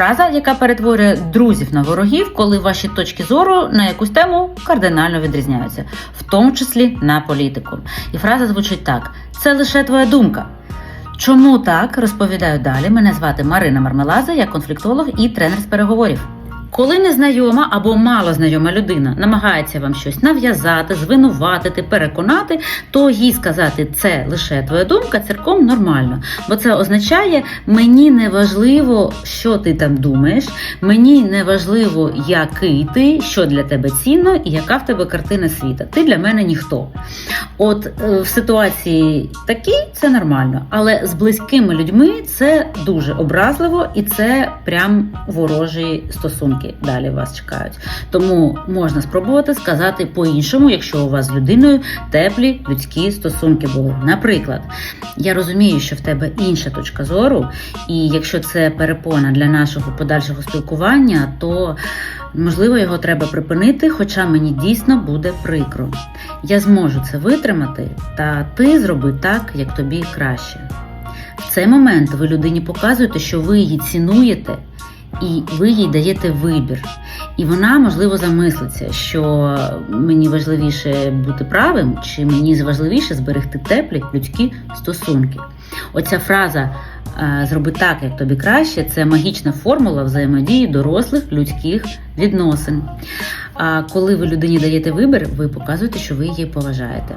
Фраза, яка перетворює друзів на ворогів, коли ваші точки зору на якусь тему кардинально відрізняються, в тому числі на політику. І фраза звучить так: це лише твоя думка. Чому так розповідаю далі? Мене звати Марина Мармелаза, я конфліктолог і тренер з переговорів. Коли незнайома або мало знайома людина намагається вам щось нав'язати, звинуватити, переконати, то їй сказати це лише твоя думка цілком нормально. Бо це означає, мені не важливо, що ти там думаєш, мені не важливо, який ти, що для тебе цінно і яка в тебе картина світа. Ти для мене ніхто. От е, в ситуації такій це нормально, але з близькими людьми це дуже образливо і це прям ворожі стосунки далі вас чекають. Тому можна спробувати сказати по-іншому, якщо у вас з людиною теплі людські стосунки були. Наприклад, я розумію, що в тебе інша точка зору, і якщо це перепона для нашого подальшого спілкування, то можливо його треба припинити, хоча мені дійсно буде прикро. Я зможу це витримати, та ти зроби так, як тобі краще. В цей момент ви людині показуєте, що ви її цінуєте. І ви їй даєте вибір. І вона, можливо, замислиться, що мені важливіше бути правим, чи мені важливіше зберегти теплі людські стосунки. Оця фраза зроби так, як тобі краще, це магічна формула взаємодії дорослих людських відносин. А коли ви людині даєте вибір, ви показуєте, що ви її поважаєте.